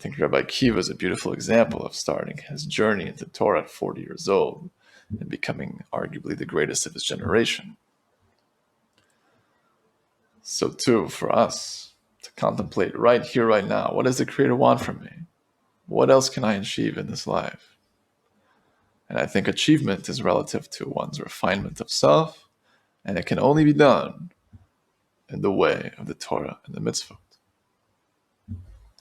think Rabbi Kiva is a beautiful example of starting his journey into Torah at 40 years old and becoming arguably the greatest of his generation. So, too, for us to contemplate right here, right now what does the Creator want from me? What else can I achieve in this life? And I think achievement is relative to one's refinement of self, and it can only be done in the way of the Torah and the mitzvot.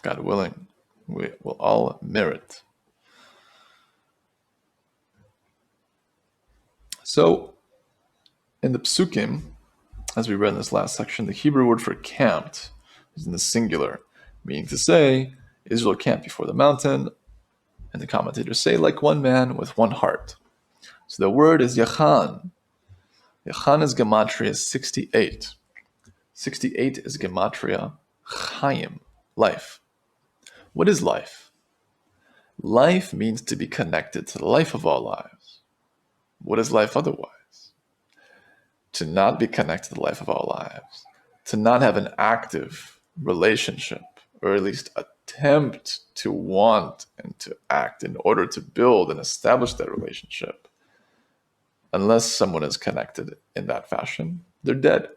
God willing, we will all merit. So, in the psukim, as we read in this last section, the Hebrew word for camped is in the singular, meaning to say, Israel camped before the mountain, and the commentators say, like one man with one heart. So the word is Yachan. Yachan is gematria 68. 68 is gematria Chaim, life. What is life? Life means to be connected to the life of all lives. What is life otherwise? To not be connected to the life of all lives, to not have an active relationship, or at least attempt to want and to act in order to build and establish that relationship. Unless someone is connected in that fashion, they're dead.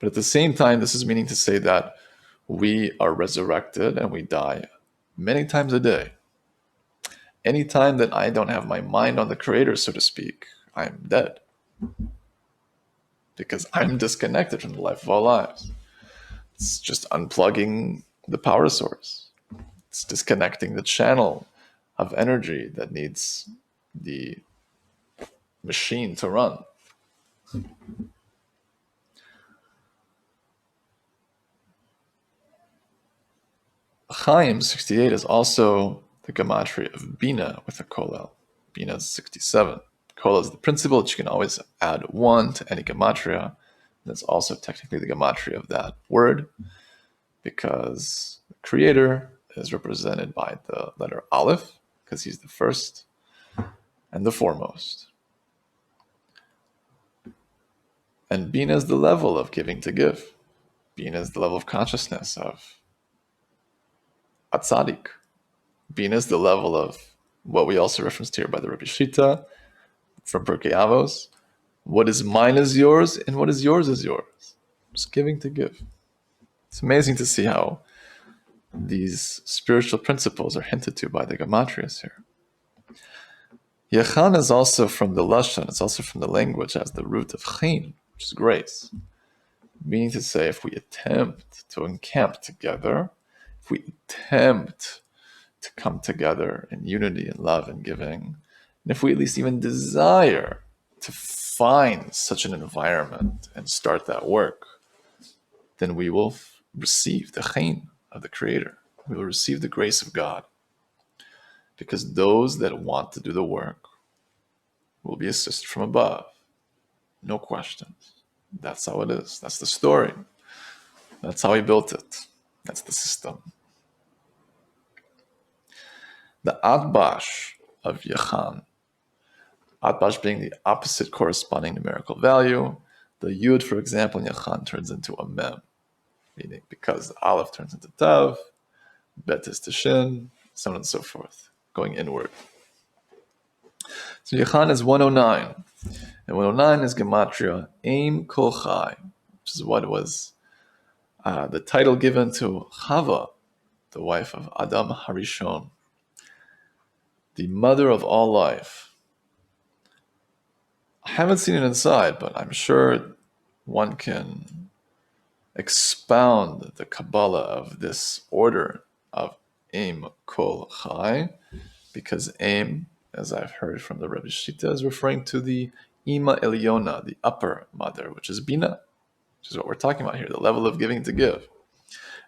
But at the same time, this is meaning to say that we are resurrected and we die many times a day. Anytime that I don't have my mind on the Creator, so to speak, I'm dead. Because I'm disconnected from the life of all lives. It's just unplugging the power source, it's disconnecting the channel of energy that needs the machine to run. Chaim 68 is also the gematria of Bina with a kolel. Bina is 67. Kolel is the principle that you can always add one to any gematria. That's also technically the gematria of that word because the creator is represented by the letter Aleph because he's the first and the foremost. And Bina is the level of giving to give. Bina is the level of consciousness of Atzadik. Bina is the level of what we also referenced here by the Rabbi Shita from Pirkei Avos. What is mine is yours, and what is yours is yours. Just giving to give. It's amazing to see how these spiritual principles are hinted to by the Gematrias here. Yechan is also from the Lashon, it's also from the language as the root of Chin, which is grace. Meaning to say, if we attempt to encamp together, if we attempt to come together in unity and love and giving, and if we at least even desire to find such an environment and start that work, then we will receive the chen of the Creator. We will receive the grace of God. Because those that want to do the work will be assisted from above. No questions. That's how it is. That's the story. That's how he built it. That's the system. The Atbash of Yachan, Atbash being the opposite corresponding numerical value, the Yud, for example, in turns into a Mem, meaning because the Aleph turns into Tav, Bet is to Shin, so on and so forth, going inward. So Yachan is 109, and 109 is Gematria Aim Kol Chai, which is what was uh, the title given to Chava, the wife of Adam Harishon, the mother of all life. I haven't seen it inside, but I'm sure one can expound the Kabbalah of this order of Aim Kol Chai, because Aim, as I've heard from the Rebbe Shita, is referring to the Ima Eliona, the upper mother, which is Bina, which is what we're talking about here, the level of giving to give.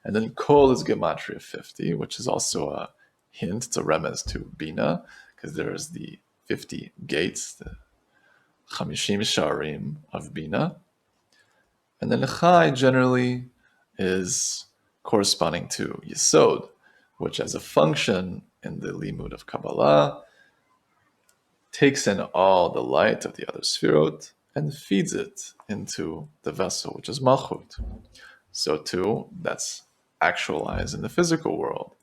And then Kol is Gematria 50, which is also a hint, it's a remez to Bina, because there's the 50 gates, the Chamishim Sharim of Bina. And then Chai generally is corresponding to Yesod, which as a function in the limud of Kabbalah takes in all the light of the other sfirot and feeds it into the vessel, which is Malchut. So too, that's actualize in the physical world,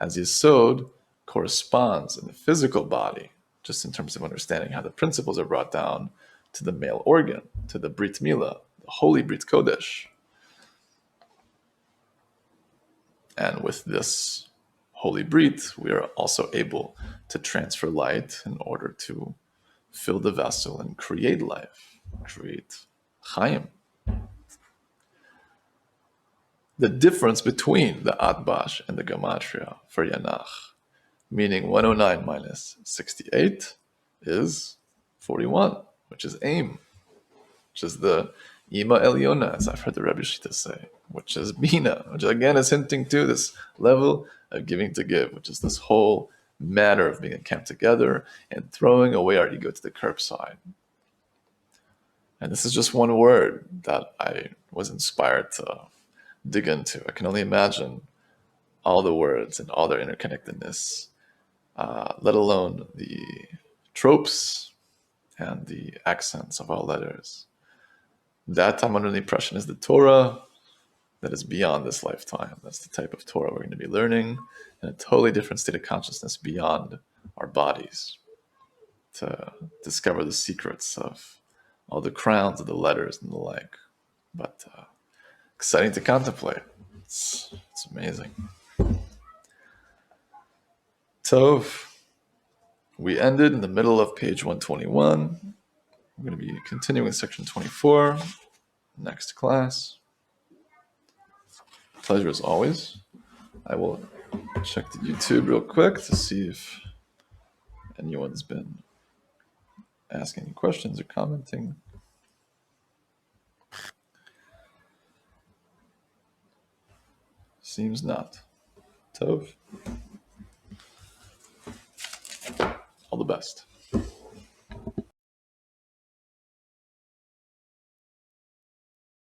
as Yisod corresponds in the physical body, just in terms of understanding how the principles are brought down to the male organ, to the Brit Milah, the holy Brit Kodesh. And with this holy Brit, we are also able to transfer light in order to fill the vessel and create life, create Chaim. The difference between the Atbash and the Gematria for Yanach, meaning 109 minus 68, is 41, which is aim, which is the Ima Eliona, as I've heard the Rebbe Shita say, which is Bina, which again is hinting to this level of giving to give, which is this whole matter of being camped together and throwing away our ego to the curbside. And this is just one word that I was inspired to dig into. I can only imagine all the words and all their interconnectedness, uh, let alone the tropes and the accents of all letters. That I'm under the impression is the Torah that is beyond this lifetime. That's the type of Torah we're going to be learning in a totally different state of consciousness beyond our bodies to discover the secrets of all the crowns of the letters and the like. But uh, exciting to contemplate. It's, it's amazing. Tov, we ended in the middle of page 121. We're going to be continuing section 24 next class. Pleasure as always. I will check the YouTube real quick to see if anyone's been asking any questions or commenting. Seems not. Tove. All the best.